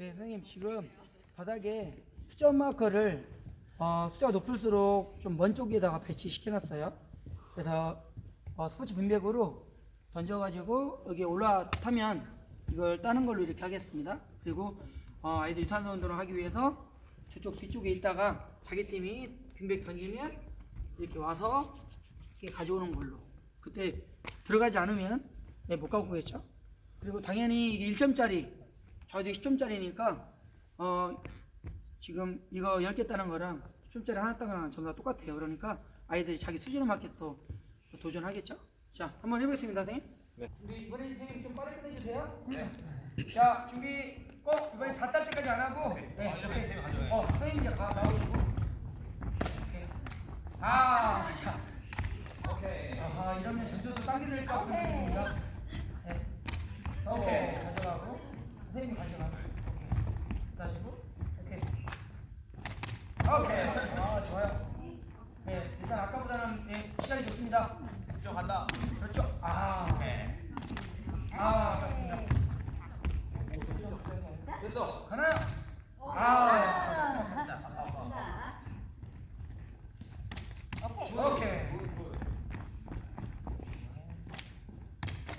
네, 선생님 지금 바닥에 숫자 마커를 어, 숫자가 높을수록 좀 먼 쪽에다가 배치시켜놨어요. 그래서 어, 스포츠 빈백으로 던져가지고 여기 올라타면 이걸 따는 걸로 이렇게 하겠습니다. 그리고 어, 아이들 유산소 운동을 하기 위해서 저쪽 뒤쪽에 있다가 자기 팀이 빈백 던지면 이렇게 와서 이렇게 가져오는 걸로. 그때 들어가지 않으면 네, 못 갖고 오겠죠. 그리고 당연히 이게 1점짜리 저희도 10점짜리니까 어 지금 이거 10개 따는 거랑 10점짜리 하나 따는 거랑 전부 다 똑같아요. 그러니까 아이들이 자기 수준에 맞게 또 도전하겠죠. 자, 한번 해보겠습니다, 선생님. 네. 준비 이번에 선생님 좀 빠르게 끝내주세요. 네. 자, 준비 꼭 이번에 다 딸 때까지 안 하고 네, 이렇게 어, 선생님 이제 가 나오시고 이렇게. 아, 자. 아하, 이러면 전조도 땅이 될것 같은 느낌입니다. 네. 오케이, 가져가고 선생님 가져가고 오케이. 다시고 오케이. 오케이. 아, 좋아요. 네, 일단 아까보다는 네, 시작이 좋습니다. 쭉 간다. 그렇죠. 아, 오케이. 아, 맞습니다. 됐어. 가나요? 아, 오케이. 오케이.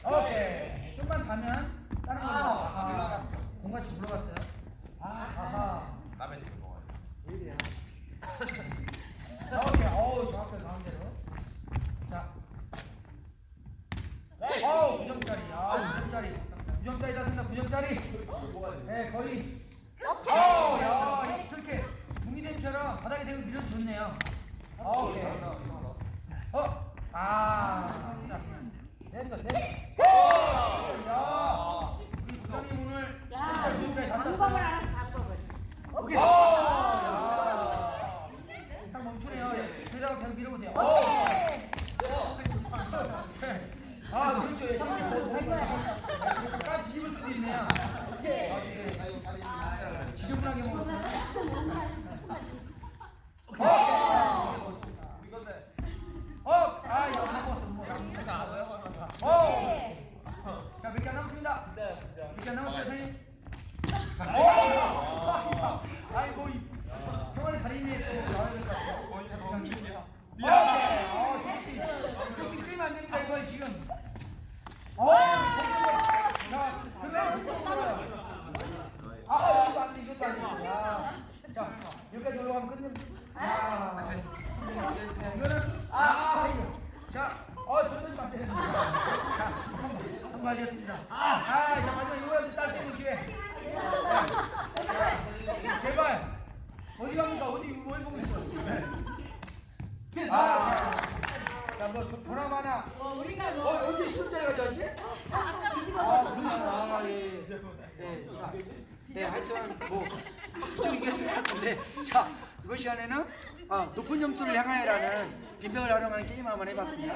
오케이. 좀만 가면 다른 걸로. 아하. 공같이 불러갔어요. 아하. 남의 집을 먹어요. 오케이. 어우, 정확하게 가운데로. 자. 어우, 9점짜리. 아, 9점짜리. 9점짜리다 생각 9점짜리. 네, 거의. 어, 야, 이렇게 저렇게 붕이댐처럼 바닥에 대고 밀어도 좋네요. 어, 오케이. 어, 아, 됐어, 됐어. 오, 야, 우리 부장님 오늘 10점짜리 다 방법을 땄어요. 알아서 방법을. 오케이. 오, 야, 딱 멈추네요. 예, 그러다가 계속 밀어보세요. 오. 아, 그렇죠. 예, 형님 뭐, 될 거야, 될 거야. 까지 뒤집을 수도 있네요. 오케이. 아, 예. 지저분하게. 오케이. 어, 아, 이거 다 먹었어. 못 먹었어. 어. 자, 몇개안 남았습니다. 몇개안 남았어요, 선생님. 오! 아이, 뭐, 이 생활의 달인에 또 나와야 될것 같아요. 오케이. 어, 저기, 저기 끌면 안 됩니다, 이거 지금. 어, 저기, 자, 그러면 저쪽 떨어요. 아, 이것도 안 돼, 이것도 안 돼. 아, 자, 여기까지 올라가면 끝내. 아, 이거는, 아, 이거. 자, 어, 저는 안 되는 자, 한번 하겠습니다. 아, 자, 마지막 이거야지 딸 때는 기회. 자, 제발. 어디 갑니까? 어디, 뭘 보고 있어? 아, 자, 자, 뭐, 보나마나. 어, 언제 시험자리 가져왔지? 아, 그렇구나. 아, 예. 네, 자, 네, 하여튼 뭐 이쪽 이겼을 것 같은데, 자 이번 시간에는 아, 높은 점수를 향하여라는 빈병을 활용하는 게임 한번 해봤습니다.